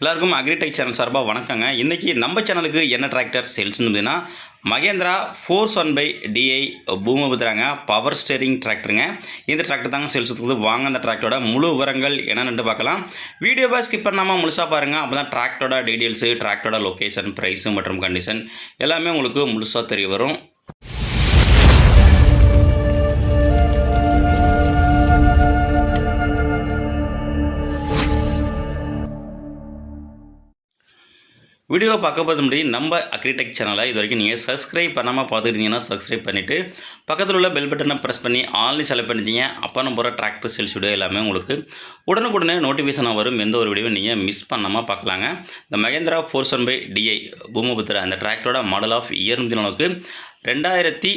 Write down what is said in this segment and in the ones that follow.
எல்லாருக்கும் agritech channel சார்பாக வணக்கங்க. இன்றைக்கி நம்ம சேனலுக்கு என்ன டிராக்டர் சேல்ஸ் இருந்ததுன்னா Mahindra four one five DI பூமபுத்திராங்க. Power steering டிராக்டருங்க இந்த டிராக்டர் தாங்க சேல்ஸ் இருக்குது வாங்க அந்த டிராக்டரோட முழு விவரங்கள் என்னென்னு பார்க்கலாம். வீடியோவை ஸ்கிப் பண்ணாமல் முழுசாக பாருங்கள் அப்போ தான் டிராக்டரோட டீட்டெயில்ஸு டிராக்டரோட லொக்கேஷன் ப்ரைஸு மற்றும் கண்டிஷன் எல்லாமே உங்களுக்கு முழுசாக தெரிய வரும். வீடியோ பார்க்க போகிறது முன்னாடி நம்ம அக்ரிடெக் சேனலை இது வரைக்கும் நீங்கள் சப்ஸ்கிரைப் பண்ணாமல் பார்த்துக்கிட்டீங்கன்னா சப்ஸ்கிரைப் பண்ணிவிட்டு பக்கத்தில் உள்ள பெல் பட்டனை ப்ரெஸ் பண்ணி ஆன்லைன் செலக்ட் பண்ணிட்டீங்க அப்போ நம்ம போகிற டிராக்டர் சேல்ஸ் வீடியோ எல்லாமே உங்களுக்கு உடனுக்குடனே நோட்டிஃபிகேஷனாக வரும். எந்த ஒரு வீடியோ நீங்கள் மிஸ் பண்ணாமல் பார்க்கலாங்க. இந்த Mahindra four seven five DI Bhoomiputra அந்த டிராக்டரோட மாடல் ஆஃப் இயர் அளவுக்கு ரெண்டாயிரத்தி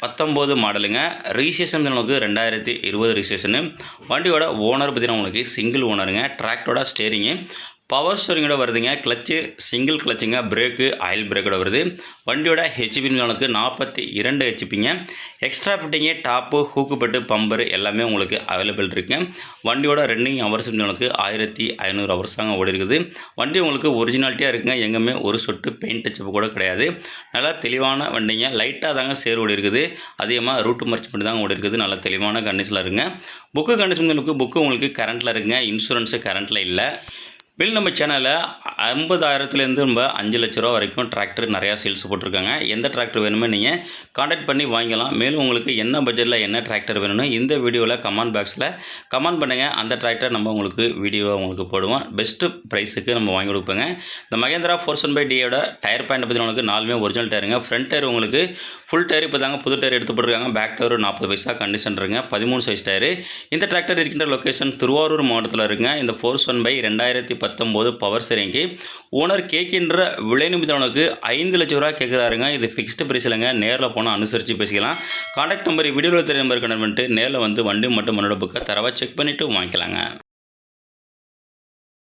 பத்தொம்போது மாடலுங்க ரிஜிஸ்ட்ரேஷன் உங்களுக்கு ரெண்டாயிரத்தி இருபது ரிஜிஸ்ட்ரேஷனு வண்டியோட ஓனர் பார்த்தீங்கன்னா உங்களுக்கு சிங்கிள் ஓனருங்க டிராக்டரோட ஸ்டேரிங்கு பவர் ஸ்டோரிங்கோட வருதுங்க. கிளச்சு சிங்கிள் கிளச்சுங்க பிரேக்கு ஆயில் பிரேக்கோட வருது. வண்டியோட ஹெச்பின்னு உங்களுக்கு நாற்பத்தி இரண்டு ஹெச்பிங்க எக்ஸ்ட்ரா ஃபிட்டிங்கு டாப்பு ஹூக்குப்பட்டு பம்பரு எல்லாமே உங்களுக்கு அவைலபிள் இருக்குங்க வண்டியோட ரன்னிங் ஹவர்ஸ் உங்களுக்கு ஆயிரத்தி ஐநூறு ஹவர்ஸ் தாங்க ஓடி இருக்குது. வண்டி உங்களுக்கு ஒரிஜினாலிட்டியாக இருக்குங்க. எங்கேயுமே ஒரு சொட்டு பெயிண்ட் டச்சப் கூட கிடையாது. நல்லா தெளிவான வண்டிங்க. லைட்டாக தாங்க சேர் ஓடி இருக்குது. அதிகமாக ரூட்டு மர்ச் மட்டும் தாங்க ஓடி இருக்குது. நல்லா தெளிவான கண்டிஷனில் இருக்குங்க புக்கு கண்டிஷன்களுக்கு புக்கு உங்களுக்கு கரண்ட்டில் இருக்குங்க. இன்சூரன்ஸு கரண்ட்டில் இல்லை. பில் நம்ம சேனலில் ஐம்பதாயிரத்துலேருந்து நம்ம அஞ்சு லட்ச ரூபா வரைக்கும் டிராக்டர் நிறையா சேல்ஸ் போட்டிருக்காங்க. எந்த டிராக்டர் வேணுமோ நீங்கள் காண்டாக்ட் பண்ணி வாங்கிக்கலாம். மேலும் உங்களுக்கு என்ன பட்ஜெட்டில் என்ன டிராக்டர் வேணும்னு இந்த வீடியோவில் கமெண்ட் பாக்ஸில் கமெண்ட் பண்ணுங்கள் அந்த டிராக்டர் நம்ம உங்களுக்கு வீடியோவை உங்களுக்கு போடுவோம். பெஸ்ட்டு ப்ரைஸுக்கு நம்ம வாங்கி கொடுப்போங்க. இந்த மகேந்திரா ஃபோர்சன் பை டியோட டயர் பாயிண்ட் பற்றி உங்களுக்கு நாலுமே ஒரிஜினல் டயருங்க ஃப்ரண்ட் டயர் உங்களுக்கு ஃபுல் டயர் இப்போ தாங்க புது டயர் எடுத்து போட்டுருக்காங்க. பேக் டயர் நாற்பது பைசா கண்டிஷன் இருங்க பதிமூணு சைஸ் டயரு இந்த டிராக்டர் இருக்கின்ற லொக்கேஷன் திருவாரூர் மாவட்டத்தில் இருக்குங்க. இந்த ஃபோர்ஸ் ஒன் பை ரெண்டாயிரத்தி பத்தொம்போது பவர் சரிங்கி ஓனர் கேட்கின்ற விலை நிமித்தவனுக்கு ஐந்து லட்ச ரூபா கேட்குறாருங்க. இது ஃபிக்ஸ்டு பிரைஸ் இல்லைங்க. நேரில் போனால் அனுசரித்து பேசிக்கலாம். காண்டாக்ட் நம்பர் வீடியோவில் தெரிய நம்பருக்கு பண்ணிட்டு நேரில் வந்து வண்டி மட்டும் மன்னோட புக்கை தரவாக செக் பண்ணிவிட்டு வாங்கிக்கலாங்க.